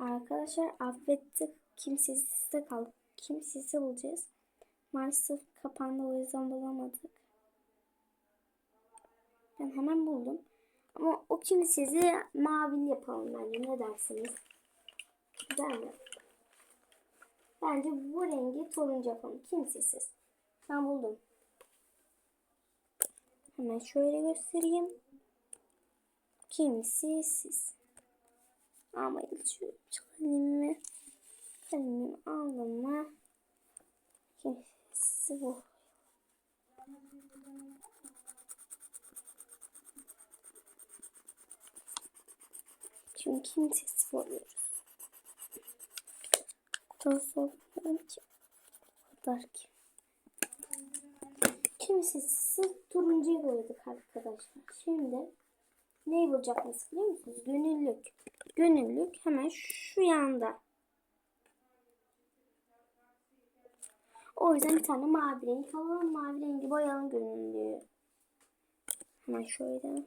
Arkadaşlar affettik. Kimsesizde kaldık. Kimsesiz bulacağız. Maalesef kapandı o yüzden bulamadık. Ben hemen buldum. Ama o kimsesizi mavili yapalım bence. Ne dersiniz? Güzel mi? Bence bu rengi turuncu yapalım. Kimsesiz. Ben buldum. Hemen şöyle göstereyim. Kimsesiz. Ama şu kalemimi kalemimi aldım mı? Kimsesiz bu. Şimdi kimsesiz oluyoruz. Daha sonra ki o kadar ki. Kimsesiz turuncuya boyadık arkadaşlar. Şimdi neyi bulacağız biliyor musunuz? Gönüllük. Gönüllük hemen şu yanda. O yüzden bir tane mavi renk alalım. Mavi rengi boyayalım gönüllüğü. Hemen şöyle.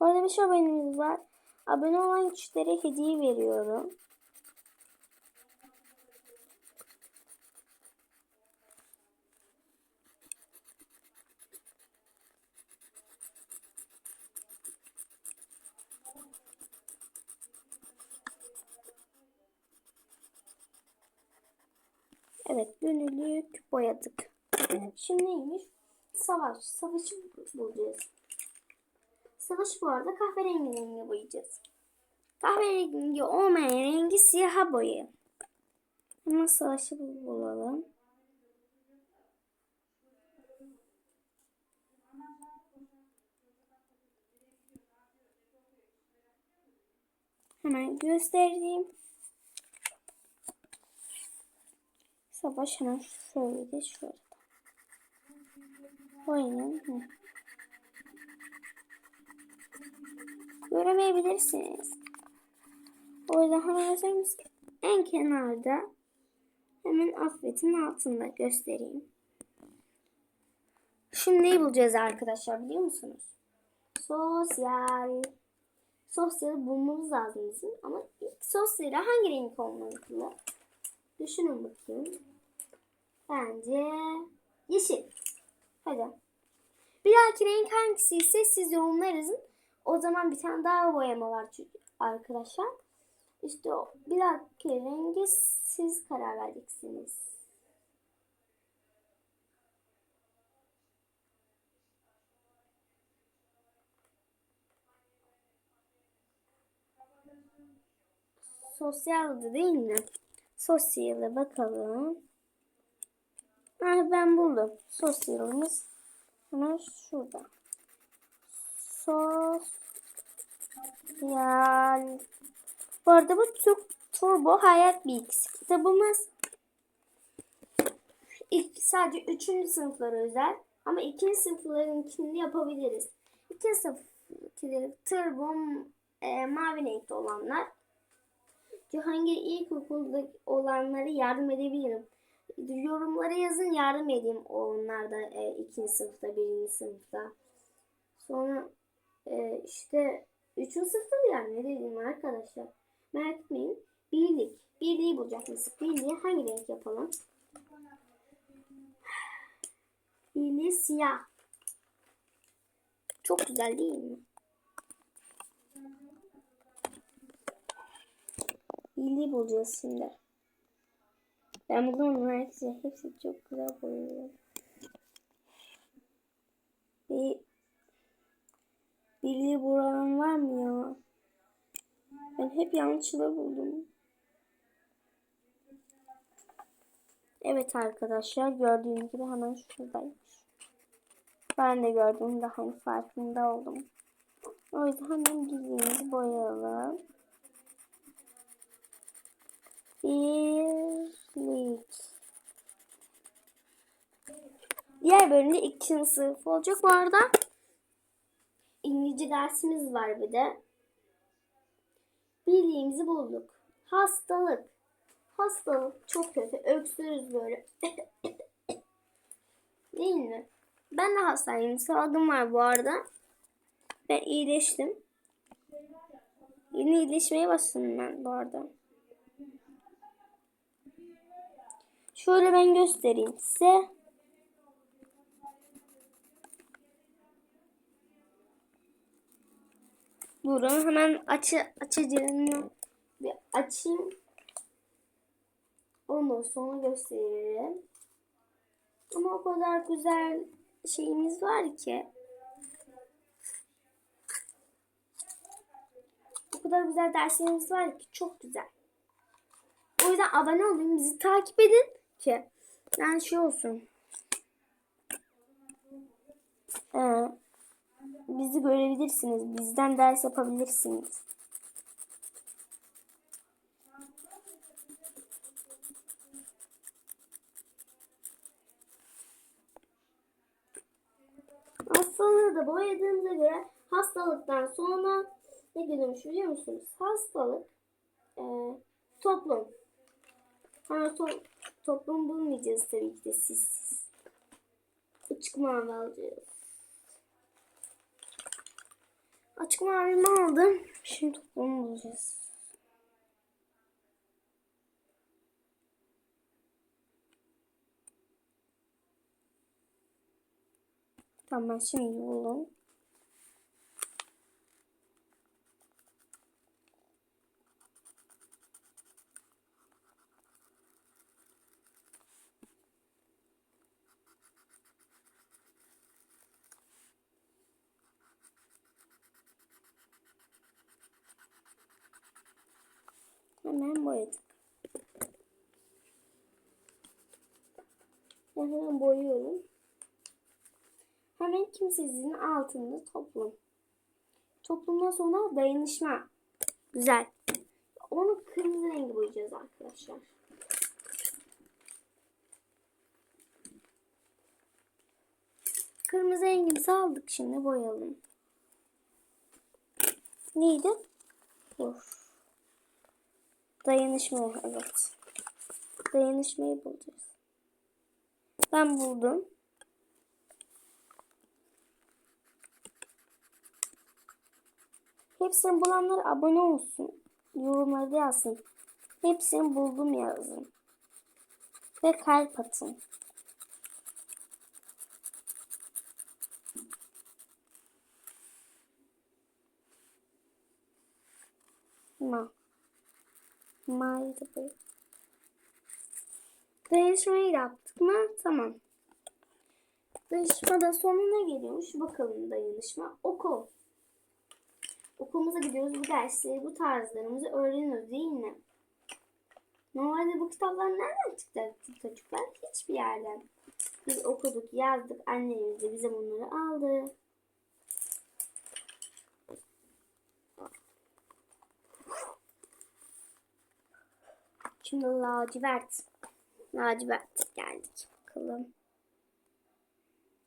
Bu arada bir şey abonemiz var. Abone olan kişilere hediye veriyorum. Evet, gönüllülük boyadık. Şimdi neymiş? Savaş. Savaşı bulacağız. Savaşı bu arada kahverengi rengi boyayacağız. Kahverengi olmayan rengi siyaha boyayalım. Ama savaşı bulalım. Hemen göstereyim. Savaş hemen şöyle şurada. Boyayalım. Hı. göremeyebilirsiniz. O yüzden hemen yazarımız en kenarda hemen affetin altında göstereyim. Şimdi neyi bulacağız arkadaşlar biliyor musunuz? Sosyal. Sosyal bulmamız lazım bizim. Ama ilk sosyale hangi renk olmalı? Düşünün bakayım. Bence yeşil. Hadi. Bir dahaki renk hangisi ise siz yorumlar. O zaman bir tane daha boyama var çünkü arkadaşlar. İşte o bir dahaki rengi siz karar vereceksiniz. Sosyaldı değil mi? Sosyale bakalım. Ah ben buldum. Sosyalımız hemen şurada. Sosyal. Bu arada bu Türk Turbo Hayat Bilgisi kitabımız. İlk, sadece 3. sınıflara özel. Ama 2. sınıflarınkini yapabiliriz. 2. sınıfları Turbo e, mavi renkte olanlar. Cihangir İlkokulu'da olanları yardım edebilirim. Yardım edeyim onlar da e, ikinci sınıfta, birinci sınıfta. Sonra e, işte üçüncü sınıfta da yani ne dedim arkadaşlar. Merak etmeyin. Birlik. Birliği bulacaksınız. Birliği hangi renk yapalım? Birliği siyah. Çok güzel değil mi? Birliği bulacağız şimdi. Ben buldum hepsi. Hepsi çok güzel boyuyor. Bir birliği bulan var mı ya? Ben hep yanlışlıkla buldum. Evet arkadaşlar gördüğünüz gibi hemen şuradaymış. Ben de gördüm daha hani farkında oldum. O yüzden hemen gizlimizi boyayalım. Birlik. Diğer bölümde ikinci sınıf olacak. Bu arada İngilizce dersimiz var bir de. Birliğimizi bulduk. Hastalık. Hastalık çok kötü. Öksürüz böyle. Değil mi? Ben de hastayım. Salgın var bu arada. Ben iyileştim. Yeni iyileşmeye başladım ben bu arada. Şöyle ben göstereyim size. Durun hemen açı açacağını bir açayım. Ondan sonra gösteririm. Ama o kadar güzel şeyimiz var ki. O kadar güzel derslerimiz var ki çok güzel. O yüzden abone olun, bizi takip edin ki yani şey olsun. Ee, bizi görebilirsiniz, bizden ders yapabilirsiniz. Hastalığı da boyadığımıza göre hastalıktan sonra ne görülmüş biliyor musunuz? Hastalık, e, toplum. Ha, to- toplum bulmayacağız tabii ki de siz. siz. Açık mavi alacağız. Açık mavimi aldım. Şimdi toplumu bulacağız. Tamam şimdi buldum. Hemen boyadık. Ben hemen boyuyorum. Hemen kimsesizliğin altında toplum. Toplumdan sonra dayanışma. Güzel. Onu kırmızı rengi boyayacağız arkadaşlar. Kırmızı rengimizi aldık şimdi boyayalım. Neydi? Of. Dayanışma evet. Dayanışmayı bulacağız. Ben buldum. Hepsini bulanlar abone olsun. Yorumlarda yazsın. Hepsini buldum yazın. Ve kalp atın. Ma. Ma'ydı bu. Dayanışmayı yaptık mı? Tamam. Dayanışmada sonuna geliyormuş. Bakalım dayanışma. Okul. Okulumuza gidiyoruz. Bu dersleri, bu tarzlarımızı öğreniyoruz değil mi? Normalde bu kitaplar nereden çıktı çocuklar? Hiçbir yerden. Biz okuduk, yazdık. Annemiz de bize bunları aldı. Şimdi lacivert. Lacivert geldik. Bakalım.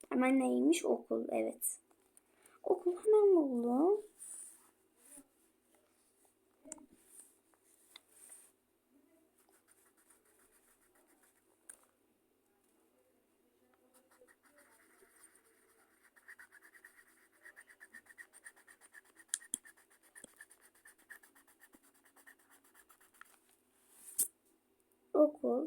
Hemen neymiş? Okul. Evet. Okul hemen buldum. Okul.